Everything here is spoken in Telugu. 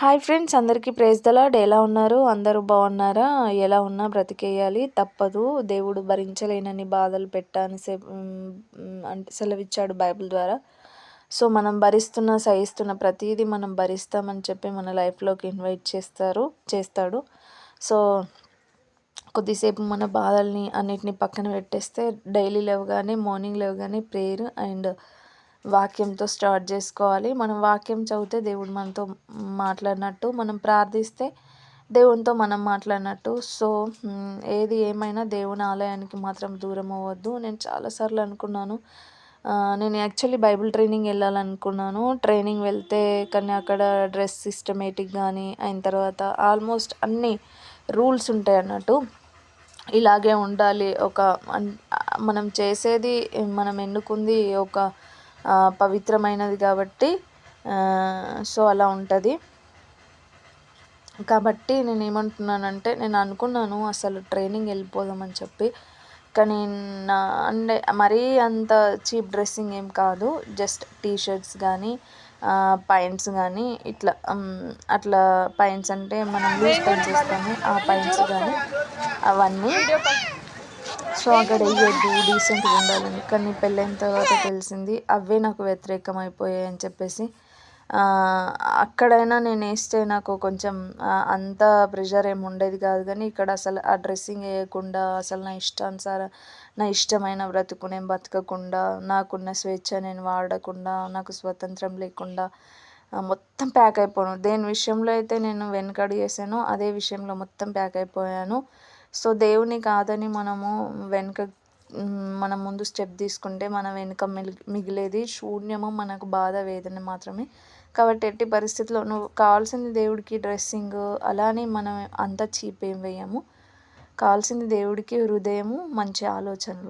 హాయ్ ఫ్రెండ్స్ అందరికీ ప్రేజ్ దలాడ్ ఎలా ఉన్నారు? అందరూ బాగున్నారా? ఎలా ఉన్నా బ్రతికేయాలి. తప్పదు. దేవుడు భరించలేనని బాధలు పెట్టాని సే అంటే సెలవిచ్చాడు బైబిల్ ద్వారా. సో మనం భరిస్తున్న సహిస్తున్న ప్రతిదీ మనం భరిస్తామని చెప్పి మన లైఫ్లోకి ఇన్వైట్ చేస్తారు చేస్తాడు. సో కొద్దిసేపు మన బాధల్ని అన్నిటిని పక్కన పెట్టేస్తే డైలీ లేవగానే మార్నింగ్ లేవగానే ప్రేయర్ అండ్ వాక్యంతో స్టార్ట్ చేసుకోవాలి. మనం వాక్యం చదివితే దేవుడు మనతో మాట్లాడినట్టు మనం ప్రార్థిస్తే దేవునితో మనం మాట్లాడినట్టు. సో ఏది ఏమైనా దేవుని ఆలయానికి మాత్రం దూరం అవ్వద్దు. నేను చాలాసార్లు అనుకున్నాను. నేను యాక్చువల్లీ బైబిల్ ట్రైనింగ్ వెళ్ళాలనుకున్నాను. ట్రైనింగ్ వెళ్తే కానీ అక్కడ డ్రెస్ సిస్టమేటిక్ కానీ అయిన తర్వాత ఆల్మోస్ట్ అన్ని రూల్స్ ఉంటాయి అన్నట్టు. ఇలాగే ఉండాలి. ఒక మనం చేసేది మనం ఎన్నుకుంది ఒక పవిత్రమైనది కాబట్టి సో అలా ఉంటుంది. కాబట్టి నేను ఏమంటున్నానంటే నేను అనుకున్నాను అసలు ట్రైనింగ్ వెళ్ళిపోదామని చెప్పి. కానీ నా అంటే మరీ అంత చీప్ డ్రెస్సింగ్ ఏం కాదు. జస్ట్ టీ షర్ట్స్ కానీ పాయింట్స్ కానీ ఇట్లా అట్లా పాయింట్స్ అంటే మనం లూజ్ పాయింట్స్ వేస్తాము ఆ పాయింట్స్ కానీ అవన్నీ సో అక్కడ డీసెంట్గా ఉండాలని. కానీ పెళ్ళైన తర్వాత తెలిసింది అవే నాకు వ్యతిరేకం అయిపోయాయి అని చెప్పేసి అక్కడైనా నేను వేస్తే నాకు కొంచెం అంత ప్రెషర్ ఏమి ఉండేది కాదు. కానీ ఇక్కడ అసలు ఆ డ్రెస్సింగ్ వేయకుండా అసలు నా ఇష్టానుసార నా ఇష్టమైన బ్రతుకు నేను బతకకుండా నాకున్న స్వేచ్ఛ నేను వాడకుండా నాకు స్వతంత్రం లేకుండా మొత్తం ప్యాక్ అయిపోను. దేని విషయంలో అయితే నేను వెనకడు చేశానో అదే విషయంలో మొత్తం ప్యాక్ అయిపోయాను. సో దేవుని కాదని మనము వెనుక మనం ముందు స్టెప్ తీసుకుంటే మన వెనుక మిగిలేది శూన్యము మనకు బాధ వేదన మాత్రమే. కాబట్టి ఎట్టి పరిస్థితుల్లో నువ్వు కావాల్సింది దేవుడికి డ్రెస్సింగ్ అలానే మనం అంత చీప్ ఏం వేయము. కావాల్సింది దేవుడికి హృదయము మంచి ఆలోచనలు.